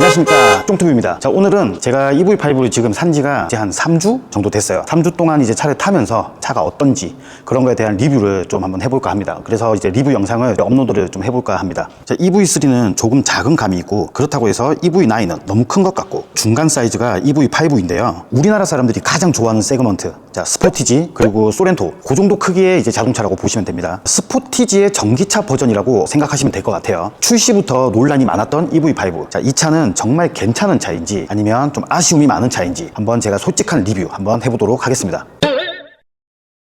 안녕하십니까. 쫑투비입니다. 자 오늘은 제가 EV5를 지금 산 지가 이제 한 3주 정도 됐어요. 3주 동안 이제 차를 타면서 차가 어떤지 그런 거에 대한 리뷰를 좀 한번 해볼까 합니다. 그래서 이제 리뷰 영상을 업로드를 좀 해볼까 합니다. 자 EV3는 조금 작은 감이 있고 그렇다고 해서 EV9은 너무 큰 것 같고 중간 사이즈가 EV5인데요. 우리나라 사람들이 가장 좋아하는 세그먼트 자 스포티지 그리고 소렌토 그 정도 크기의 이제 자동차라고 보시면 됩니다. 스포티지의 전기차 버전이라고 생각하시면 될 것 같아요. 출시부터 논란이 많았던 EV5 자이 차는 정말 괜찮은 차인지 아니면 좀 아쉬움이 많은 차인지 한번 제가 솔직한 리뷰 한번 해보도록 하겠습니다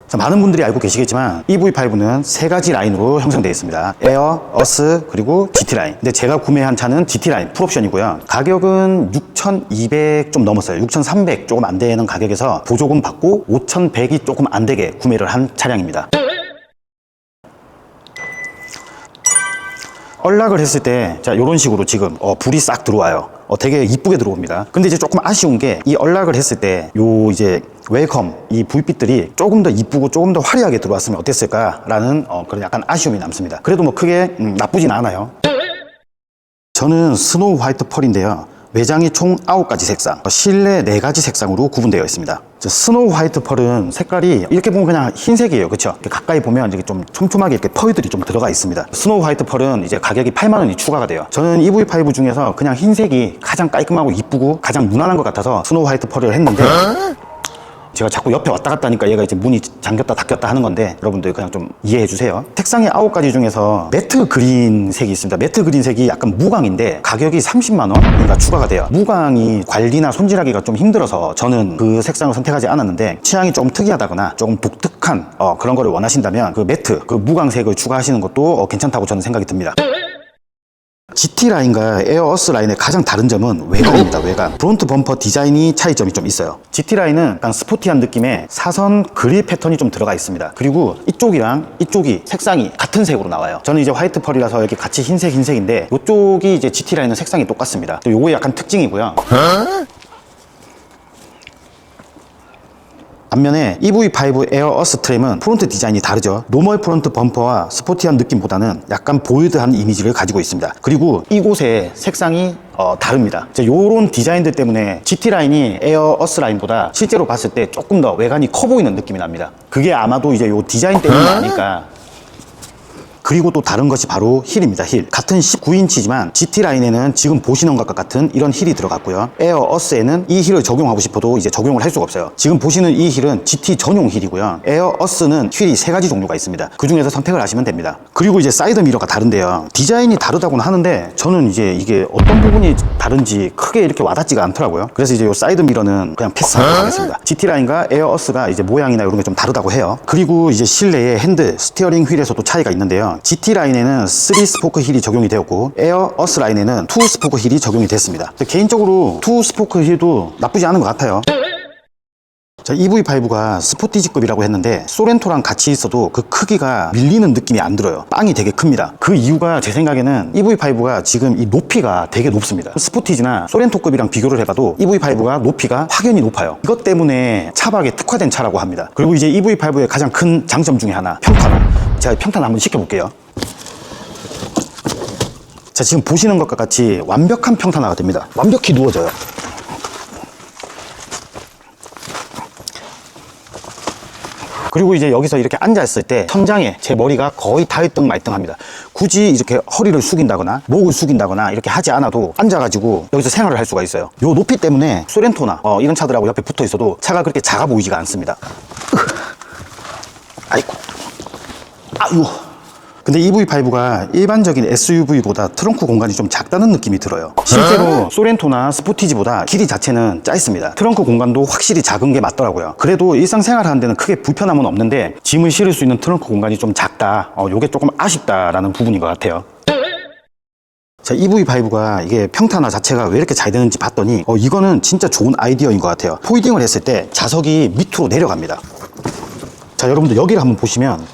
자, 많은 분들이 알고 계시겠지만 EV5는 세 가지 라인으로 형성되어 있습니다. 에어, 어스, 그리고 GT 라인. 근데 제가 구매한 차는 GT 라인 풀옵션이고요. 가격은 6,200 좀 넘었어요. 6,300 조금 안 되는 가격에서 보조금 받고 5,100이 조금 안 되게 구매를 한 차량입니다. 언락을 했을 때, 자, 요런 식으로 지금, 어, 불이 싹 들어와요. 어, 되게 이쁘게 들어옵니다. 근데 이제 조금 아쉬운 게, 이 언락을 했을 때, 요 이제, 웰컴, 이 불빛들이 조금 더 이쁘고 조금 더 화려하게 들어왔으면 어땠을까라는, 어, 그런 약간 아쉬움이 남습니다. 그래도 뭐 크게, 음, 나쁘진 않아요. 저는 스노우 화이트 펄인데요. 외장이 총 9가지 색상, 실내 4가지 색상으로 구분되어 있습니다. 저 스노우 화이트 펄은 색깔이 이렇게 보면 그냥 흰색이에요. 그렇죠? 가까이 보면 이렇게 좀 촘촘하게 이렇게 펄들이 좀 들어가 있습니다. 스노우 화이트 펄은 이제 가격이 8만 원이 추가가 돼요. 저는 EV5 중에서 그냥 흰색이 가장 깔끔하고 이쁘고 가장 무난한 것 같아서 스노우 화이트 펄을 했는데 제가 자꾸 옆에 왔다 갔다 하니까 얘가 이제 문이 잠겼다 닫혔다 하는 건데 여러분들 그냥 좀 이해해 주세요. 색상이 아홉 가지 중에서 매트 그린 색이 있습니다. 매트 그린 색이 약간 무광인데 가격이 30만 원인가 추가가 돼요. 무광이 관리나 손질하기가 좀 힘들어서 저는 그 색상을 선택하지 않았는데 취향이 좀 특이하다거나 조금 독특한 어, 그런 거를 원하신다면 그 매트 그 무광색을 추가하시는 것도 어, 괜찮다고 저는 생각이 듭니다. GT 라인과 에어어스 라인의 가장 다른 점은 외관입니다, 외관. 프론트 범퍼 디자인이 차이점이 좀 있어요. GT 라인은 약간 스포티한 느낌의 사선 그릴 패턴이 좀 들어가 있습니다. 그리고 이쪽이랑 이쪽이 색상이 같은 색으로 나와요. 저는 이제 화이트 펄이라서 이렇게 같이 흰색, 흰색인데 이쪽이 이제 GT 라인은 색상이 똑같습니다. 또 요거 약간 특징이고요. 반면에 EV5 에어 어스 트램은 프론트 디자인이 다르죠. 노멀 프론트 범퍼와 스포티한 느낌보다는 약간 보일드한 이미지를 가지고 있습니다. 그리고 이곳의 색상이 어, 다릅니다. 이런 디자인들 때문에 GT 라인이 에어 어스 라인보다 실제로 봤을 때 조금 더 외관이 커 보이는 느낌이 납니다. 그게 아마도 이제 요 디자인 때문이 아닐까 그리고 또 다른 것이 바로 힐입니다, 힐. 같은 19인치지만 GT 라인에는 지금 보시는 것과 같은 이런 힐이 들어갔고요. 에어 어스에는 이 힐을 적용하고 싶어도 이제 적용을 할 수가 없어요. 지금 보시는 이 힐은 GT 전용 힐이고요. 에어 어스는 휠이 세 가지 종류가 있습니다. 그 중에서 선택을 하시면 됩니다. 그리고 이제 사이드 미러가 다른데요. 디자인이 다르다고는 하는데 저는 이제 이게 어떤 부분이 다른지 크게 이렇게 와닿지가 않더라고요. 그래서 이제 이 사이드 미러는 그냥 패스하도록 하겠습니다. GT 라인과 에어 어스가 이제 모양이나 이런 게 좀 다르다고 해요. 그리고 이제 실내에 핸들, 스티어링 휠에서도 차이가 있는데요. GT 라인에는 3 스포크 힐이 적용이 되었고 에어 어스 라인에는 2 스포크 힐이 적용이 됐습니다. 개인적으로 2 스포크 힐도 나쁘지 않은 것 같아요. 자, EV5가 스포티지급이라고 했는데 소렌토랑 같이 있어도 그 크기가 밀리는 느낌이 안 들어요. 빵이 되게 큽니다. 그 이유가 제 생각에는 EV5가 지금 이 높이가 되게 높습니다. 스포티지나 소렌토급이랑 비교를 해봐도 EV5가 높이가 확연히 높아요. 이것 때문에 차박에 특화된 차라고 합니다. 그리고 이제 EV5의 가장 큰 장점 중에 하나, 평탄화. 제가 평탄 한번 시켜볼게요. 자, 지금 보시는 것과 같이 완벽한 평탄화가 됩니다. 완벽히 누워져요. 그리고 이제 여기서 이렇게 앉아있을 때 천장에 제 머리가 거의 닿을등 말등합니다. 굳이 이렇게 허리를 숙인다거나 목을 숙인다거나 이렇게 하지 않아도 앉아가지고 여기서 생활을 할 수가 있어요. 요 높이 때문에 소렌토나 어, 이런 차들하고 옆에 붙어 있어도 차가 그렇게 작아 보이지가 않습니다. 아이고. 아이고. 근데 EV5가 일반적인 SUV보다 트렁크 공간이 좀 작다는 느낌이 들어요. 실제로 소렌토나 스포티지보다 길이 자체는 짧습니다. 트렁크 공간도 확실히 작은 게 맞더라고요. 그래도 일상생활 하는 데는 크게 불편함은 없는데 짐을 실을 수 있는 트렁크 공간이 좀 작다. 어, 요게 조금 아쉽다라는 부분인 것 같아요. 자, EV5가 이게 평탄화 자체가 왜 이렇게 잘 되는지 봤더니 어, 이거는 진짜 좋은 아이디어인 것 같아요. 포이딩을 했을 때 자석이 밑으로 내려갑니다. 자, 여러분들 여기를 한번 보시면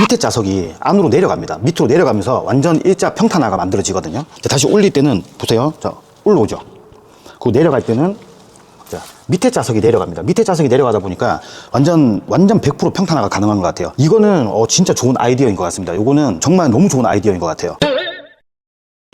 밑에 자석이 안으로 내려갑니다. 밑으로 내려가면서 완전 일자 평탄화가 만들어지거든요. 자, 다시 올릴 때는 보세요. 자, 올라오죠. 그리고 내려갈 때는 자, 밑에 자석이 내려갑니다. 밑에 자석이 내려가다 보니까 완전 완전 100% 평탄화가 가능한 것 같아요. 이거는 어, 진짜 좋은 아이디어인 것 같습니다. 이거는 정말 너무 좋은 아이디어인 것 같아요.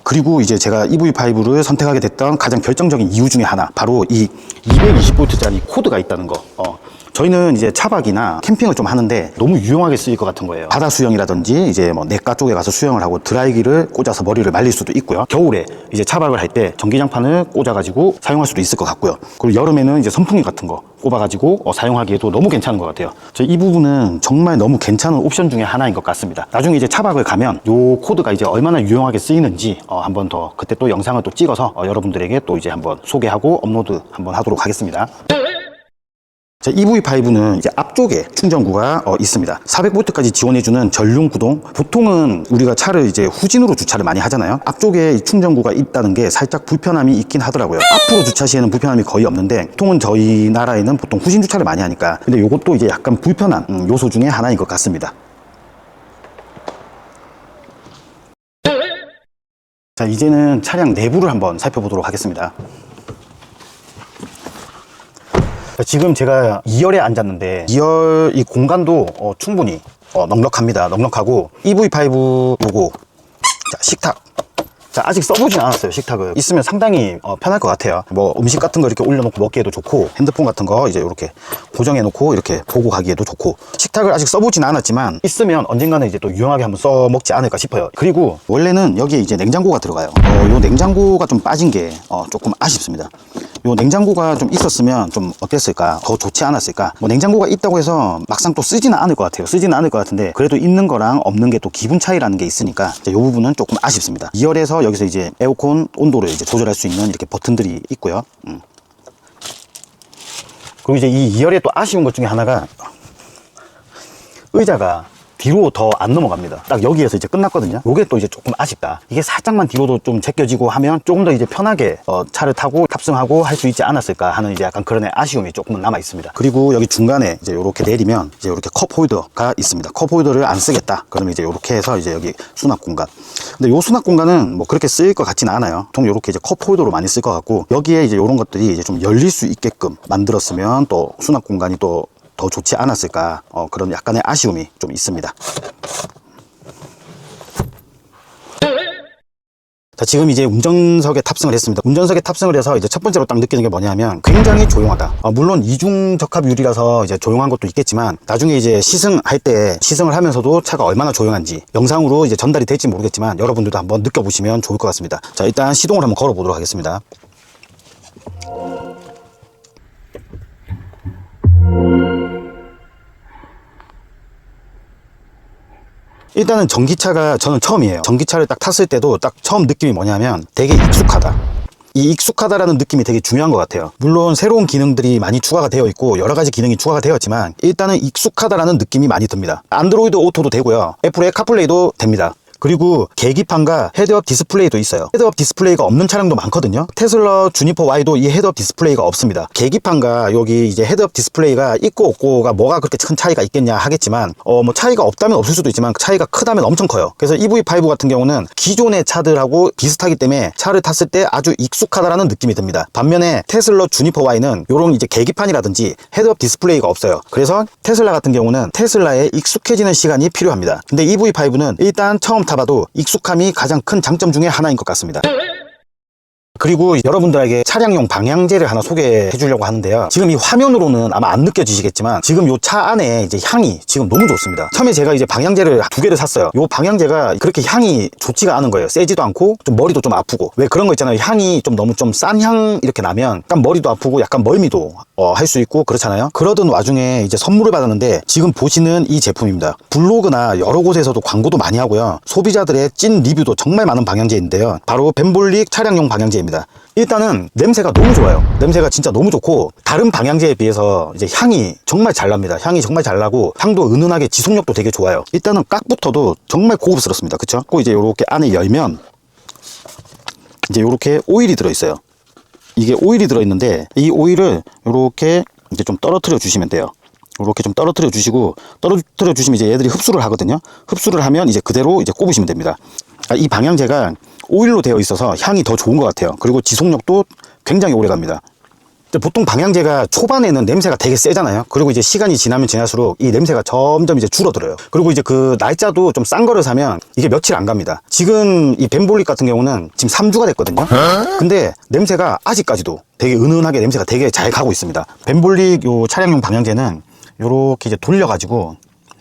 그리고 이제 제가 EV5를 선택하게 됐던 가장 결정적인 이유 중에 하나 바로 이 220V짜리 코드가 있다는 거. 어. 저희는 이제 차박이나 캠핑을 좀 하는데 너무 유용하게 쓰일 것 같은 거예요. 바다 수영이라든지 이제 뭐 냇가 쪽에 가서 수영을 하고 드라이기를 꽂아서 머리를 말릴 수도 있고요. 겨울에 이제 차박을 할 때 전기장판을 꽂아가지고 사용할 수도 있을 것 같고요. 그리고 여름에는 이제 선풍기 같은 거 꼽아가지고 어, 사용하기에도 너무 괜찮은 것 같아요. 저 이 부분은 정말 너무 괜찮은 옵션 중에 하나인 것 같습니다. 나중에 이제 차박을 가면 요 코드가 이제 얼마나 유용하게 쓰이는지 어, 한번 더 그때 또 영상을 또 찍어서 어, 여러분들에게 또 이제 한번 소개하고 업로드 한번 하도록 하겠습니다. 자, EV5는 이제 앞쪽에 충전구가 어, 있습니다. 400V까지 지원해주는 전륜 구동. 보통은 우리가 차를 이제 후진으로 주차를 많이 하잖아요. 앞쪽에 이 충전구가 있다는 게 살짝 불편함이 있긴 하더라고요. 앞으로 주차 시에는 불편함이 거의 없는데 보통은 저희 나라에는 보통 후진 주차를 많이 하니까 근데 이것도 이제 약간 불편한 음, 요소 중에 하나인 것 같습니다. 자, 이제는 차량 내부를 한번 살펴보도록 하겠습니다. 지금 제가 2열에 앉았는데 2열 이 공간도 어, 충분히 어, 넉넉합니다. 넉넉하고 EV5 로고 자, 식탁 자, 아직 써보진 않았어요, 식탁을. 있으면 상당히 어, 편할 것 같아요. 뭐, 음식 같은 거 이렇게 올려놓고 먹기에도 좋고, 핸드폰 같은 거 이제 이렇게 고정해놓고 이렇게 보고 가기에도 좋고, 식탁을 아직 써보진 않았지만, 있으면 언젠가는 이제 또 유용하게 한번 써먹지 않을까 싶어요. 그리고 원래는 여기에 이제 냉장고가 들어가요. 어, 요 냉장고가 좀 빠진 게 어, 조금 아쉽습니다. 요 냉장고가 좀 있었으면 좀 어땠을까? 더 좋지 않았을까? 뭐 냉장고가 있다고 해서 막상 또 쓰지는 않을 것 같아요. 쓰지는 않을 것 같은데 그래도 있는 거랑 없는 게 또 기분 차이라는 게 있으니까 요 부분은 조금 아쉽습니다. 2열에서 여기서 이제 에어컨 온도를 이제 조절할 수 있는 이렇게 버튼들이 있고요. 음. 그리고 이제 이 2열에 또 아쉬운 것 중에 하나가 의자가 뒤로 더 안 넘어갑니다. 딱 여기에서 이제 끝났거든요. 요게 또 이제 조금 아쉽다. 이게 살짝만 뒤로도 좀 제껴지고 하면 조금 더 이제 편하게 어, 차를 타고 탑승하고 할 수 있지 않았을까 하는 이제 약간 그런 아쉬움이 조금은 남아 있습니다. 그리고 여기 중간에 이제 요렇게 내리면 이제 요렇게 컵 홀더가 있습니다. 컵 홀더를 안 쓰겠다. 그러면 이제 요렇게 해서 이제 여기 수납 공간. 근데 요 수납 공간은 뭐 그렇게 쓰일 것 같지는 않아요. 보통 요렇게 이제 컵 홀더로 많이 쓸 것 같고 여기에 이제 요런 것들이 이제 좀 열릴 수 있게끔 만들었으면 또 수납 공간이 또 더 좋지 않았을까 어, 그런 약간의 아쉬움이 좀 있습니다. 자, 지금 이제 운전석에 탑승을 했습니다. 운전석에 탑승을 해서 이제 첫 번째로 딱 느끼는 게 뭐냐면 굉장히 조용하다. 어, 물론 이중 적합율이라서 이제 조용한 것도 있겠지만 나중에 이제 시승할 때 시승을 하면서도 차가 얼마나 조용한지 영상으로 이제 전달이 될지 모르겠지만 여러분들도 한번 느껴보시면 좋을 것 같습니다. 자, 일단 시동을 한번 걸어 보도록 하겠습니다. 일단은 전기차가 저는 처음이에요. 전기차를 딱 탔을 때도 딱 처음 느낌이 뭐냐면 되게 익숙하다. 이 익숙하다라는 느낌이 되게 중요한 것 같아요. 물론 새로운 기능들이 많이 추가가 되어 있고 여러 가지 기능이 추가가 되었지만 일단은 익숙하다라는 느낌이 많이 듭니다. 안드로이드 오토도 되고요. 애플의 카플레이도 됩니다. 그리고 계기판과 헤드업 디스플레이도 있어요. 헤드업 디스플레이가 없는 차량도 많거든요. 테슬라 주니퍼 Y도 이 헤드업 디스플레이가 없습니다. 계기판과 여기 이제 헤드업 디스플레이가 있고 없고가 뭐가 그렇게 큰 차이가 있겠냐 하겠지만 어 뭐 차이가 없다면 없을 수도 있지만 차이가 크다면 엄청 커요. 그래서 EV5 같은 경우는 기존의 차들하고 비슷하기 때문에 차를 탔을 때 아주 익숙하다라는 느낌이 듭니다. 반면에 테슬라 주니퍼 Y는 요런 이제 계기판이라든지 헤드업 디스플레이가 없어요. 그래서 테슬라 같은 경우는 테슬라에 익숙해지는 시간이 필요합니다. 근데 EV5는 일단 처음 타봐도 익숙함이 가장 큰 장점 중에 하나인 것 같습니다. 그리고 여러분들에게 차량용 방향제를 하나 소개해 주려고 하는데요. 지금 이 화면으로는 아마 안 느껴지시겠지만 지금 요 차 안에 이제 향이 지금 너무 좋습니다. 처음에 제가 이제 방향제를 두 개를 샀어요. 요 방향제가 그렇게 향이 좋지가 않은 거예요. 세지도 않고 좀 머리도 좀 아프고 왜 그런 거 있잖아요. 향이 좀 너무 좀 싼 향 이렇게 나면 약간 머리도 아프고 약간 멀미도 어, 할 수 있고 그렇잖아요. 그러던 와중에 이제 선물을 받았는데 지금 보시는 이 제품입니다. 블로그나 여러 곳에서도 광고도 많이 하고요. 소비자들의 찐 리뷰도 정말 많은 방향제인데요. 바로 벤볼릭 차량용 방향제입니다. 일단은 냄새가 너무 좋아요. 냄새가 진짜 너무 좋고 다른 방향제에 비해서 이제 향이 정말 잘 납니다. 향이 정말 잘 나고 향도 은은하게 지속력도 되게 좋아요. 일단은 깍부터도 정말 고급스럽습니다. 그쵸? 그 이제 이렇게 안에 열면 이제 이렇게 오일이 들어있어요. 이게 오일이 들어있는데 이 오일을 이렇게 이제 좀 떨어뜨려 주시면 돼요. 이렇게 좀 떨어뜨려 주시고 떨어뜨려 주시면 이제 얘들이 흡수를 하거든요. 흡수를 하면 이제 그대로 이제 꼽으시면 됩니다. 아, 이 방향제가 오일로 되어 있어서 향이 더 좋은 것 같아요. 그리고 지속력도 굉장히 오래 갑니다. 보통 방향제가 초반에는 냄새가 되게 세잖아요. 그리고 이제 시간이 지나면 지날수록 이 냄새가 점점 이제 줄어들어요. 그리고 이제 그 날짜도 좀 싼 거를 사면 이게 며칠 안 갑니다. 지금 이 벤볼릭 같은 경우는 지금 3주가 됐거든요. 근데 냄새가 아직까지도 되게 은은하게 냄새가 되게 잘 가고 있습니다. 벤볼릭 요 차량용 방향제는 요렇게 이제 돌려가지고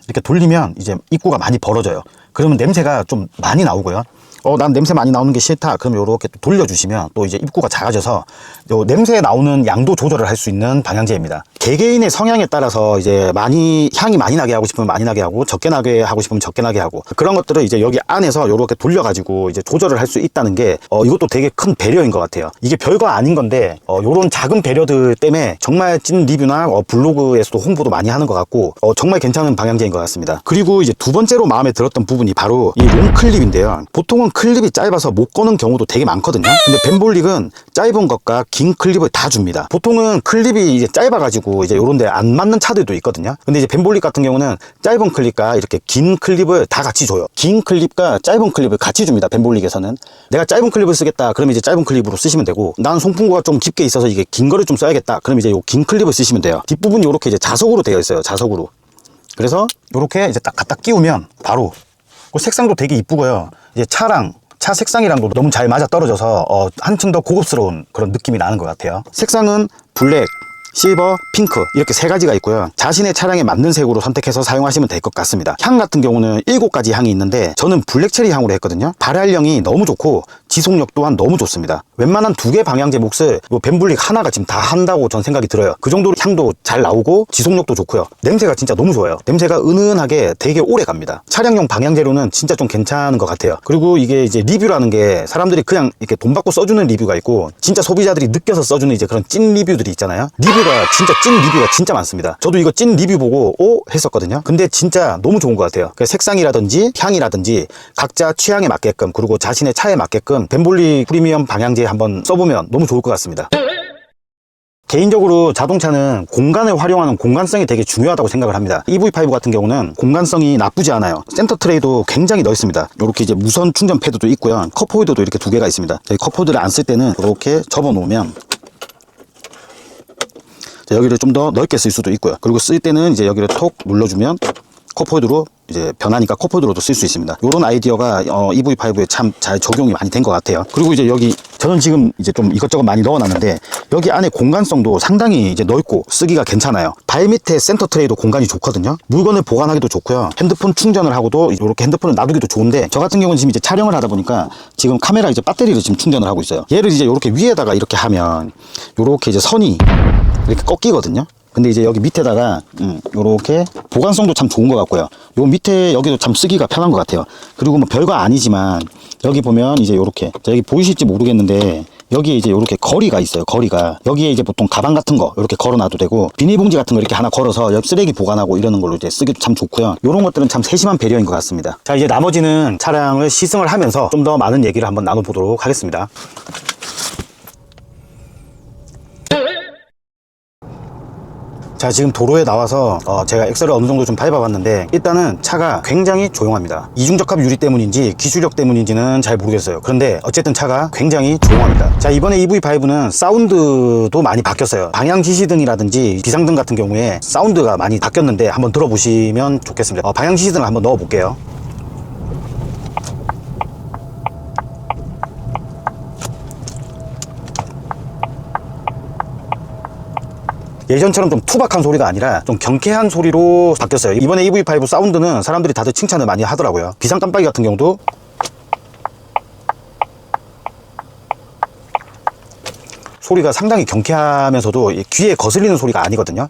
이렇게 돌리면 이제 입구가 많이 벌어져요. 그러면 냄새가 좀 많이 나오고요. 어, 난 냄새 많이 나오는 게 싫다. 그럼 요렇게 또 돌려주시면 또 이제 입구가 작아져서 요 냄새 나오는 양도 조절을 할 수 있는 방향제입니다. 개개인의 성향에 따라서 이제 많이, 향이 많이 나게 하고 싶으면 많이 나게 하고 적게 나게 하고 싶으면 적게 나게 하고 그런 것들을 이제 여기 안에서 요렇게 돌려가지고 이제 조절을 할 수 있다는 게 어, 이것도 되게 큰 배려인 것 같아요. 이게 별거 아닌 건데 어, 요런 작은 배려들 때문에 정말 찐 리뷰나 어, 블로그에서도 홍보도 많이 하는 것 같고 어, 정말 괜찮은 방향제인 것 같습니다. 그리고 이제 두 번째로 마음에 들었던 부분이 바로 이 롱 클립인데요. 보통은 클립이 짧아서 못 거는 경우도 되게 많거든요. 근데 벤볼릭은 짧은 것과 긴 클립을 다 줍니다. 보통은 클립이 이제 짧아가지고 이제 요런데 안 맞는 차들도 있거든요. 근데 이제 벤볼릭 같은 경우는 짧은 클립과 이렇게 긴 클립을 다 같이 줘요. 긴 클립과 짧은 클립을 같이 줍니다. 벤볼릭에서는 내가 짧은 클립을 쓰겠다. 그러면 이제 짧은 클립으로 쓰시면 되고 나는 송풍구가 좀 깊게 있어서 이게 긴 거를 좀 써야겠다. 그럼 이제 요 긴 클립을 쓰시면 돼요. 뒷부분이 이렇게 이제 자석으로 되어 있어요. 자석으로. 그래서 이렇게 이제 딱 갖다 끼우면 바로 그 색상도 되게 이쁘고요. 이제 차랑 차 색상이랑도 너무 잘 맞아 떨어져서 어, 한층 더 고급스러운 그런 느낌이 나는 것 같아요. 색상은 블랙, 실버, 핑크 이렇게 세 가지가 있고요. 자신의 차량에 맞는 색으로 선택해서 사용하시면 될 것 같습니다. 향 같은 경우는 일곱 가지 향이 있는데 저는 블랙체리 향으로 했거든요. 발열량이 너무 좋고 지속력 또한 너무 좋습니다. 웬만한 두 개 방향제 몫을 요 벤블릭 하나가 지금 다 한다고 전 생각이 들어요. 그 정도로 향도 잘 나오고 지속력도 좋고요. 냄새가 진짜 너무 좋아요. 냄새가 은은하게 되게 오래 갑니다. 차량용 방향제로는 진짜 좀 괜찮은 것 같아요. 그리고 이게 이제 리뷰라는 게 사람들이 그냥 이렇게 돈 받고 써주는 리뷰가 있고 진짜 소비자들이 느껴서 써주는 이제 그런 찐 리뷰들이 있잖아요. 리뷰가 진짜 찐 리뷰가 진짜 많습니다. 저도 이거 찐 리뷰 보고 오 했었거든요. 근데 진짜 너무 좋은 것 같아요. 그 색상이라든지 향이라든지 각자 취향에 맞게끔 그리고 자신의 차에 맞게끔 벤볼리 프리미엄 방향제 한번 써보면 너무 좋을 것 같습니다. 개인적으로 자동차는 공간을 활용하는 공간성이 되게 중요하다고 생각을 합니다. EV5 같은 경우는 공간성이 나쁘지 않아요. 센터 트레이도 굉장히 넓습니다. 이렇게 이제 무선 충전 패드도 있고요. 컵홀더도 이렇게 두 개가 있습니다. 이 컵홀더를 안 쓸 때는 이렇게 접어 놓으면 자, 여기를 좀 더 넓게 쓸 수도 있고요. 그리고 쓸 때는 이제 여기를 톡 눌러주면 컵홀더로 이제 변하니까 컵홀더로도 쓸 수 있습니다. 이런 아이디어가 어, EV5에 참 잘 적용이 많이 된 것 같아요. 그리고 이제 여기 저는 지금 이제 좀 이것저것 많이 넣어놨는데 여기 안에 공간성도 상당히 이제 넓고 쓰기가 괜찮아요. 발 밑에 센터 트레이도 공간이 좋거든요. 물건을 보관하기도 좋고요. 핸드폰 충전을 하고도 이렇게 핸드폰을 놔두기도 좋은데 저 같은 경우는 지금 이제 촬영을 하다 보니까 지금 카메라 이제 배터리를 지금 충전을 하고 있어요. 얘를 이제 이렇게 위에다가 이렇게 하면 이렇게 이제 선이 이렇게 꺾이거든요. 근데 이제 여기 밑에다가 음, 요렇게 보관성도 참 좋은 것 같고요. 요 밑에 여기도 참 쓰기가 편한 것 같아요. 그리고 뭐 별거 아니지만 여기 보면 이제 요렇게 자, 여기 보이실지 모르겠는데 여기에 이제 요렇게 거리가 있어요. 거리가 여기에 이제 보통 가방 같은 거 이렇게 걸어놔도 되고 비닐봉지 같은 거 이렇게 하나 걸어서 옆 쓰레기 보관하고 이러는 걸로 이제 쓰기도 참 좋고요. 요런 것들은 참 세심한 배려인 것 같습니다. 자 이제 나머지는 차량을 시승을 하면서 좀 더 많은 얘기를 한번 나눠보도록 하겠습니다. 자 지금 도로에 나와서 어, 제가 엑셀을 어느 정도 좀 밟아봤는데 일단은 차가 굉장히 조용합니다. 이중적합 유리 때문인지 기술력 때문인지는 잘 모르겠어요. 그런데 어쨌든 차가 굉장히 조용합니다. 자 이번에 EV5는 사운드도 많이 바뀌었어요. 방향 지시등이라든지 비상등 같은 경우에 사운드가 많이 바뀌었는데 한번 들어보시면 좋겠습니다. 어, 방향 지시등을 한번 넣어 볼게요 예전처럼 좀 투박한 소리가 아니라 좀 경쾌한 소리로 바뀌었어요. 이번에 EV5 사운드는 사람들이 다들 칭찬을 많이 하더라고요. 비상 깜빡이 같은 경우도 소리가 상당히 경쾌하면서도 이 귀에 거슬리는 소리가 아니거든요.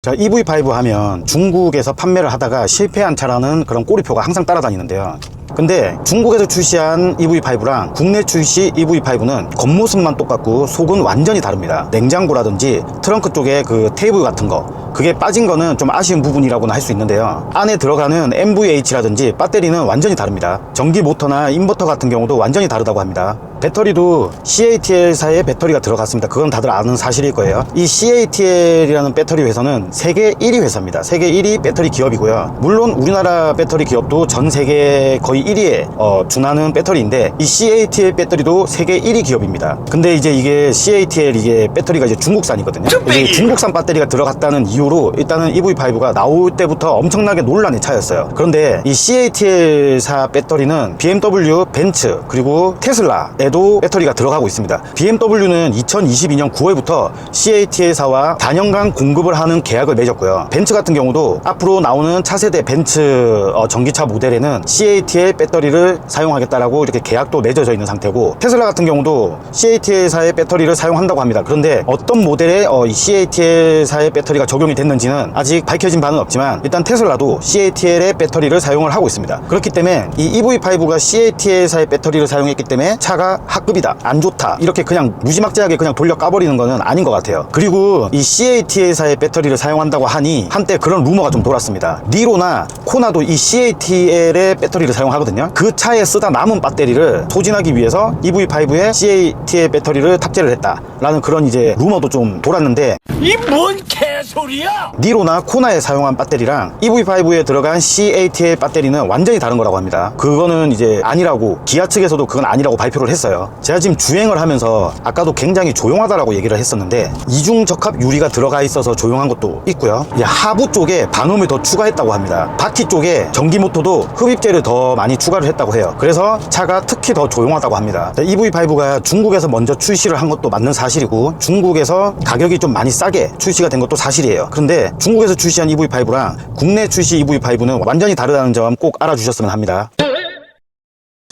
자, EV5 하면 중국에서 판매를 하다가 실패한 차라는 그런 꼬리표가 항상 따라다니는데요. 근데 중국에서 출시한 EV5랑 국내 출시 EV5는 겉모습만 똑같고 속은 완전히 다릅니다. 냉장고라든지 트렁크 쪽에 그 테이블 같은 거 그게 빠진 거는 좀 아쉬운 부분이라고는 할 수 있는데요. 안에 들어가는 MVH라든지 배터리는 완전히 다릅니다. 전기 모터나 인버터 같은 경우도 완전히 다르다고 합니다. 배터리도 CATL사의 배터리가 들어갔습니다. 그건 다들 아는 사실일 거예요. 이 CATL이라는 배터리 회사는 세계 1위 회사입니다. 세계 1위 배터리 기업이고요. 물론 우리나라 배터리 기업도 전 세계 거의 1위에 어, 준하는 배터리인데 이 CATL 배터리도 세계 1위 기업입니다. 근데 이제 이게 CATL 이게 배터리가 이제 중국산이거든요. 이게 중국산 배터리가 들어갔다는 이유로 일단은 EV5가 나올 때부터 엄청나게 논란이 차였어요. 그런데 이 CATL사 배터리는 BMW, 벤츠 그리고 테슬라에도 배터리가 들어가고 있습니다. BMW는 2022년 9월부터 CATL사와 단연간 공급을 하는 계약을 맺었고요. 벤츠 같은 경우도 앞으로 나오는 차세대 벤츠 어, 전기차 모델에는 CATL 배터리를 사용하겠다라고 이렇게 계약도 맺어져 있는 상태고 테슬라 같은 경우도 CATL사의 배터리를 사용한다고 합니다. 그런데 어떤 모델에 어, 이 CATL사의 배터리가 적용이 됐는지는 아직 밝혀진 바는 없지만 일단 테슬라도 CATL의 배터리를 사용을 하고 있습니다. 그렇기 때문에 이 EV5가 CATL사의 배터리를 사용했기 때문에 차가 하급이다, 안 좋다 이렇게 그냥 무지막지하게 그냥 돌려 까버리는 거는 아닌 것 같아요. 그리고 이 CATL사의 배터리를 사용한다고 하니 한때 그런 루머가 좀 돌았습니다. 니로나 코나도 이 CATL의 배터리를 사용하거든요. 그 차에 쓰다 남은 배터리를 소진하기 위해서 EV5에 CATL 배터리를 탑재를 했다 라는 그런 이제 루머도 좀 돌았는데 이 뭔 개소리야! 니로나 코나에 사용한 배터리랑 EV5에 들어간 CATL 배터리는 완전히 다른 거라고 합니다. 그거는 이제 아니라고 기아 측에서도 그건 아니라고 발표를 했어요. 제가 지금 주행을 하면서 아까도 굉장히 조용하다라고 얘기를 했었는데 이중 적합 유리가 들어가 있어서 조용한 것도 있고요. 하부 쪽에 방음을 더 추가했다고 합니다. 바퀴 쪽에 전기 모터도 흡입재를 더 많이 추가를 했다고 해요. 그래서 차가 특히 더 조용하다고 합니다. EV5가 중국에서 먼저 출시를 한 것도 맞는 사실이고 중국에서 가격이 좀 많이 싸게 출시가 된 것도 사실이에요. 그런데 중국에서 출시한 EV5랑 국내 출시 EV5는 완전히 다르다는 점 꼭 알아주셨으면 합니다.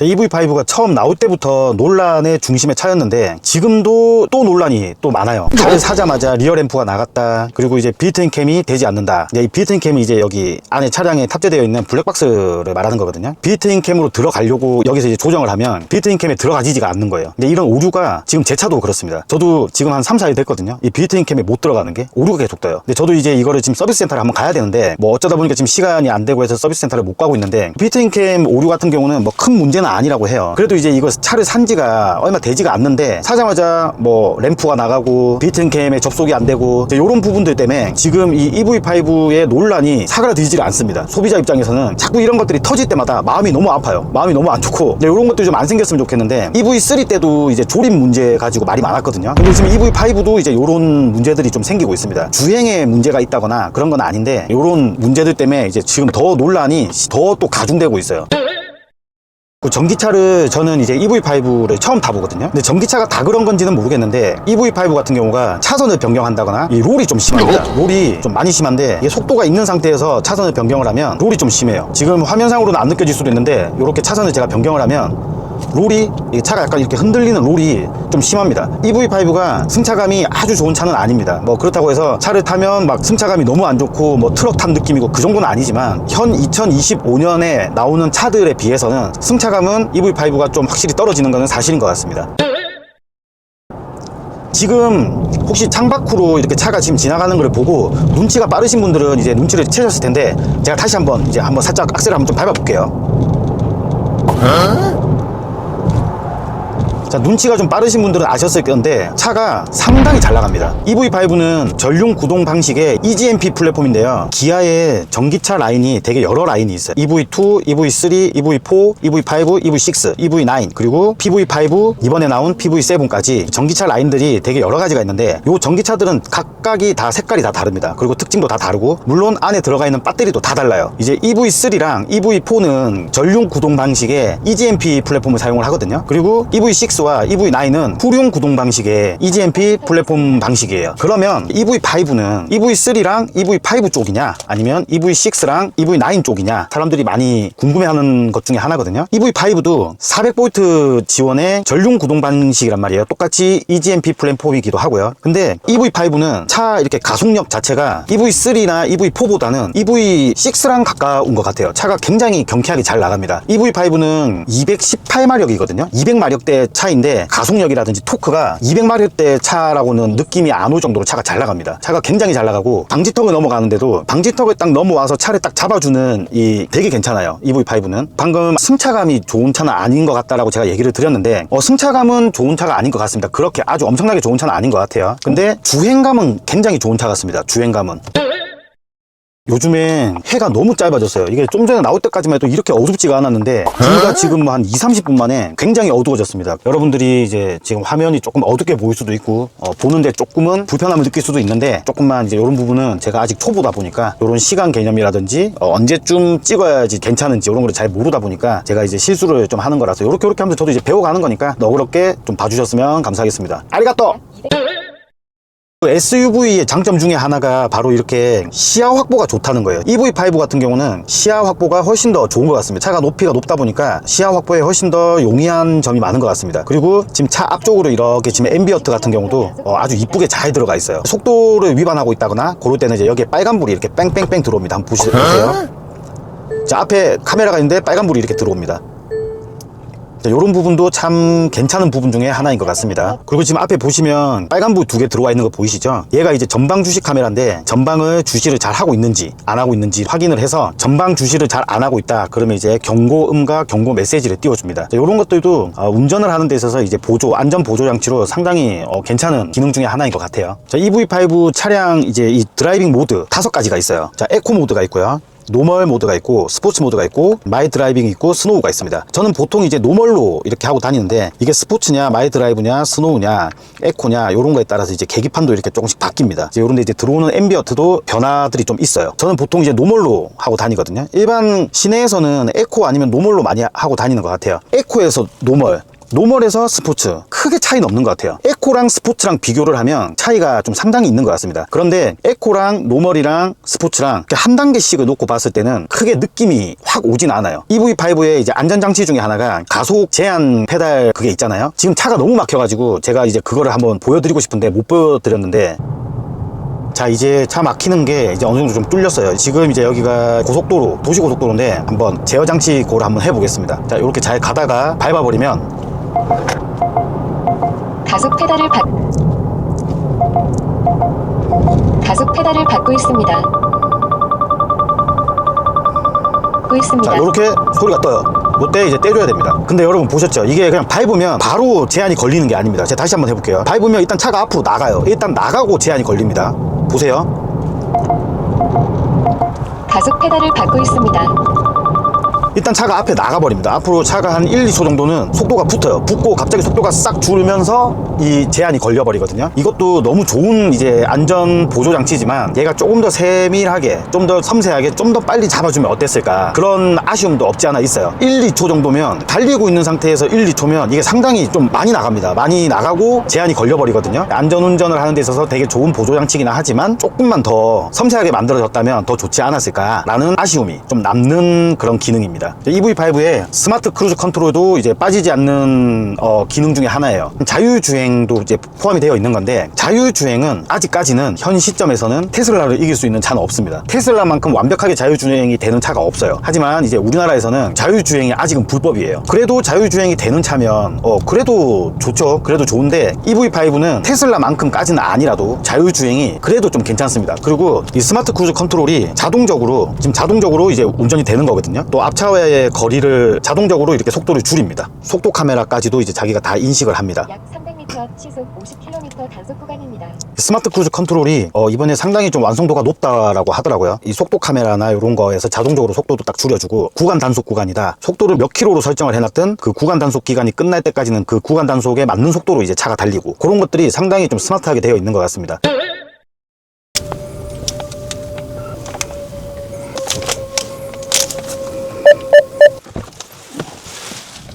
EV5가 처음 나올 때부터 논란의 중심에 차였는데 지금도 또 논란이 또 많아요. 차를 사자마자 리어 램프가 나갔다. 그리고 이제 빌트인 캠이 되지 않는다. 이제 이 빌트인 캠이 이제 여기 안에 차량에 탑재되어 있는 블랙박스를 말하는 거거든요. 빌트인 캠으로 들어가려고 여기서 이제 조정을 하면 빌트인 캠에 들어가지지가 않는 거예요. 근데 이런 오류가 지금 제 차도 그렇습니다. 저도 지금 한 3, 4일 됐거든요. 이 빌트인 캠에 못 들어가는 게 오류가 계속 떠요. 근데 저도 이제 이거를 지금 서비스 센터를 한번 가야 되는데 뭐 어쩌다 보니까 지금 시간이 안 되고 해서 서비스 센터를 못 가고 있는데 빌트인 캠 오류 같은 경우는 뭐 큰 문제는 아니라고 해요. 그래도 이제 이거 차를 산 지가 얼마 되지가 않는데 사자마자 뭐 램프가 나가고 빌트인 캠에 접속이 안 되고 이런 부분들 때문에 지금 이 EV5의 논란이 사그라들지를 않습니다. 소비자 입장에서는 자꾸 이런 것들이 터질 때마다 마음이 너무 아파요. 마음이 너무 안 좋고 이런 것들이 좀 안 생겼으면 좋겠는데 EV3 때도 이제 조립 문제 가지고 말이 많았거든요. 근데 지금 EV5도 이제 이런 문제들이 좀 생기고 있습니다. 주행에 문제가 있다거나 그런 건 아닌데 이런 문제들 때문에 이제 지금 더 논란이 더 또 가중되고 있어요. 그 전기차를 저는 이제 EV5를 처음 타보거든요. 근데 전기차가 다 그런 건지는 모르겠는데 EV5 같은 경우가 차선을 변경한다거나 이 롤이 좀 심합니다. 롤이 좀 많이 심한데 이게 속도가 있는 상태에서 차선을 변경을 하면 롤이 좀 심해요. 지금 화면상으로는 안 느껴질 수도 있는데 이렇게 차선을 제가 변경을 하면 롤이 이 차가 약간 이렇게 흔들리는 롤이 좀 심합니다. EV5가 승차감이 아주 좋은 차는 아닙니다. 뭐 그렇다고 해서 차를 타면 막 승차감이 너무 안 좋고 뭐 트럭 탄 느낌이고 그 정도는 아니지만 현 2025년에 나오는 차들에 비해서는 승차감은 EV5가 좀 확실히 떨어지는 것은 사실인 것 같습니다. 지금 혹시 창밖으로 이렇게 차가 지금 지나가는 걸 보고 눈치가 빠르신 분들은 이제 눈치를 채셨을 텐데 제가 다시 한번 이제 한번 살짝 악셀을 한번 좀 밟아 볼게요. 자, 눈치가 좀 빠르신 분들은 아셨을 건데 차가 상당히 잘 나갑니다. EV5는 전륜 구동 방식의 EGMP 플랫폼인데요. 기아의 전기차 라인이 되게 여러 라인이 있어요. EV2, EV3, EV4, EV5, EV6, EV9 그리고 PV5 이번에 나온 PV7까지 전기차 라인들이 되게 여러 가지가 있는데 이 전기차들은 각각이 다 색깔이 다 다릅니다. 그리고 특징도 다 다르고 물론 안에 들어가 있는 배터리도 다 달라요. 이제 EV3랑 EV4는 전륜 구동 방식의 EGMP 플랫폼을 사용을 하거든요. 그리고 EV6 와 EV9은 후륜 구동 방식의 EGMP 플랫폼 방식이에요. 그러면 EV5는 EV3랑 EV5 쪽이냐 아니면 EV6랑 EV9 쪽이냐 사람들이 많이 궁금해하는 것 중에 하나거든요. EV5도 400V 지원의 전륜 구동 방식이란 말이에요. 똑같이 EGMP 플랫폼이기도 하고요. 근데 EV5는 차 이렇게 가속력 자체가 EV3나 EV4보다는 EV6랑 가까운 것 같아요. 차가 굉장히 경쾌하게 잘 나갑니다. EV5는 218마력이거든요. 200마력대 차인 차인데 가속력이라든지 토크가 200마력대 차라고는 느낌이 안 올 정도로 차가 잘 나갑니다. 차가 굉장히 잘 나가고 방지턱을 넘어가는데도 방지턱을 딱 넘어와서 차를 딱 잡아주는 이 되게 괜찮아요. EV5는 방금 승차감이 좋은 차는 아닌 것 같다라고 제가 얘기를 드렸는데 어, 승차감은 좋은 차가 아닌 것 같습니다. 그렇게 아주 엄청나게 좋은 차는 아닌 것 같아요. 근데 주행감은 굉장히 좋은 차 같습니다. 주행감은. 요즘에 해가 너무 짧아졌어요. 이게 좀 전에 나올 때까지만 해도 이렇게 어둡지가 않았는데 불과 지금 한 2, 30분 만에 굉장히 어두워졌습니다. 여러분들이 이제 지금 화면이 조금 어둡게 보일 수도 있고 어, 보는데 조금은 불편함을 느낄 수도 있는데 조금만 이제 이런 부분은 제가 아직 초보다 보니까 이런 시간 개념이라든지 어, 언제쯤 찍어야지 괜찮은지 이런 걸 잘 모르다 보니까 제가 이제 실수를 좀 하는 거라서 이렇게 이렇게 하면서 저도 이제 배워가는 거니까 너그럽게 좀 봐주셨으면 감사하겠습니다. 아리가또! SUV의 장점 중에 하나가 바로 이렇게 시야 확보가 좋다는 거예요. EV5 같은 경우는 시야 확보가 훨씬 더 좋은 것 같습니다. 차가 높이가 높다 보니까 시야 확보에 훨씬 더 용이한 점이 많은 것 같습니다. 그리고 지금 차 앞쪽으로 이렇게 지금 앰비어트 같은 경우도 어, 아주 이쁘게 잘 들어가 있어요. 속도를 위반하고 있다거나 그럴 때는 이제 여기에 빨간불이 이렇게 뺑뺑뺑 들어옵니다. 한번 보시- 보세요. 자, 앞에 카메라가 있는데 빨간불이 이렇게 들어옵니다. 이런 부분도 참 괜찮은 부분 중에 하나인 것 같습니다. 그리고 지금 앞에 보시면 빨간불 두 개 들어와 있는 거 보이시죠? 얘가 이제 전방 주시 카메라인데 전방을 주시를 잘 하고 있는지 안 하고 있는지 확인을 해서 전방 주시를 잘 안 하고 있다. 그러면 이제 경고음과 경고 메시지를 띄워줍니다. 이런 것들도 어, 운전을 하는 데 있어서 이제 보조 안전 보조 장치로 상당히 어, 괜찮은 기능 중에 하나인 것 같아요. 자, EV5 차량 이제 이 드라이빙 모드 다섯 가지가 있어요. 자, 에코 모드가 있고요. 노멀 모드가 있고 스포츠 모드가 있고 마이 드라이빙이 있고 스노우가 있습니다. 저는 보통 이제 노멀로 이렇게 하고 다니는데 이게 스포츠냐 마이 드라이브냐 스노우냐 에코냐 이런 거에 따라서 이제 계기판도 이렇게 조금씩 바뀝니다. 이제 이런데 이제 들어오는 앰비어트도 변화들이 좀 있어요. 저는 보통 이제 노멀로 하고 다니거든요. 일반 시내에서는 에코 아니면 노멀로 많이 하고 다니는 것 같아요. 에코에서 노멀 노멀에서 스포츠 크게 차이는 없는 것 같아요. 에코랑 스포츠랑 비교를 하면 차이가 좀 상당히 있는 것 같습니다. 그런데 에코랑 노멀이랑 스포츠랑 한 단계씩을 놓고 봤을 때는 크게 느낌이 확 오진 않아요. EV5의 이제 안전장치 중에 하나가 가속 제한 페달 그게 있잖아요. 지금 차가 너무 막혀가지고 제가 이제 그거를 한번 보여드리고 싶은데 못 보여드렸는데 자 이제 차 막히는 게 이제 어느 정도 좀 뚫렸어요. 지금 이제 여기가 고속도로 도시고속도로인데 한번 제어 장치 그걸 한번 해보겠습니다. 자 이렇게 잘 가다가 밟아버리면 가속 페달을 받 가속 페달을 밟고 있습니다. 밟고 있습니다. 자 이렇게 소리가 떠요. 이때 이제 떼줘야 됩니다. 근데 여러분 보셨죠? 이게 그냥 밟으면 바로 제한이 걸리는 게 아닙니다. 제가 다시 한번 해볼게요. 밟으면 일단 차가 앞으로 나가요. 일단 나가고 제한이 걸립니다. 보세요. 가속 페달을 밟고 있습니다. 일단 차가 앞에 나가버립니다. 앞으로 차가 한 1, 2초 정도는 속도가 붙어요. 붙고 갑자기 속도가 싹 줄면서 이 제한이 걸려버리거든요. 이것도 너무 좋은 이제 안전 보조 장치지만 얘가 조금 더 세밀하게, 좀 더 섬세하게, 좀 더 빨리 잡아주면 어땠을까. 그런 아쉬움도 없지 않아 있어요. 1, 2초 정도면 달리고 있는 상태에서 1, 2초면 이게 상당히 좀 많이 나갑니다. 많이 나가고 제한이 걸려버리거든요. 안전 운전을 하는 데 있어서 되게 좋은 보조 장치긴 하지만 조금만 더 섬세하게 만들어졌다면 더 좋지 않았을까라는 아쉬움이 좀 남는 그런 기능입니다. EV5의 스마트 크루즈 컨트롤도 이제 빠지지 않는 어, 기능 중에 하나예요. 자율주행도 이제 포함이 되어 있는 건데 자율주행은 아직까지는 현 시점에서는 테슬라를 이길 수 있는 차는 없습니다. 테슬라만큼 완벽하게 자율주행이 되는 차가 없어요. 하지만 이제 우리나라에서는 자율주행이 아직은 불법이에요. 그래도 자율주행이 되는 차면 어 그래도 좋죠. 그래도 좋은데 EV5는 테슬라만큼까지는 아니라도 자율주행이 그래도 좀 괜찮습니다. 그리고 이 스마트 크루즈 컨트롤이 자동적으로 지금 자동적으로 이제 운전이 되는 거거든요. 또 앞차 와의 거리를 자동적으로 이렇게 속도를 줄입니다. 속도 카메라까지도 이제 자기가 다 인식을 합니다. 약 300m 앞 시속 50km 단속 구간입니다. 스마트 크루즈 컨트롤이 어, 이번에 상당히 좀 완성도가 높다라고 하더라고요. 이 속도 카메라나 이런 거에서 자동적으로 속도도 딱 줄여주고 구간 단속 구간이다. 속도를 몇 킬로로 설정을 해놨든 그 구간 단속 기간이 끝날 때까지는 그 구간 단속에 맞는 속도로 이제 차가 달리고 그런 것들이 상당히 좀 스마트하게 되어 있는 것 같습니다.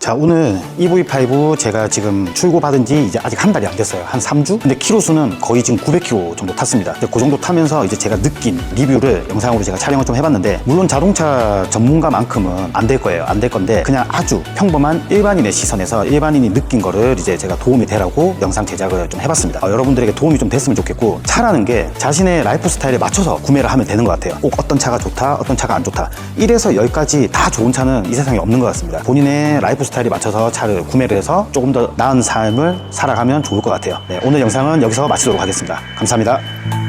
자 오늘 EV5 제가 지금 출고받은 지 이제 아직 한 달이 안 됐어요. 한 3주? 근데 키로수는 거의 지금 900km 정도 탔습니다. 근데 그 정도 타면서 이제 제가 느낀 리뷰를 영상으로 제가 촬영을 좀 해봤는데 물론 자동차 전문가만큼은 안 될 거예요. 안 될 건데 그냥 아주 평범한 일반인의 시선에서 일반인이 느낀 거를 이제 제가 도움이 되라고 영상 제작을 좀 해봤습니다. 어, 여러분들에게 도움이 좀 됐으면 좋겠고 차라는 게 자신의 라이프 스타일에 맞춰서 구매를 하면 되는 것 같아요. 꼭 어떤 차가 좋다 어떤 차가 안 좋다. 1에서 10까지 다 좋은 차는 이 세상에 없는 것 같습니다. 본인의 라이프 스타일 스타일에 맞춰서 차를 구매를 해서 조금 더 나은 삶을 살아가면 좋을 것 같아요. 네, 오늘 영상은 여기서 마치도록 하겠습니다. 감사합니다.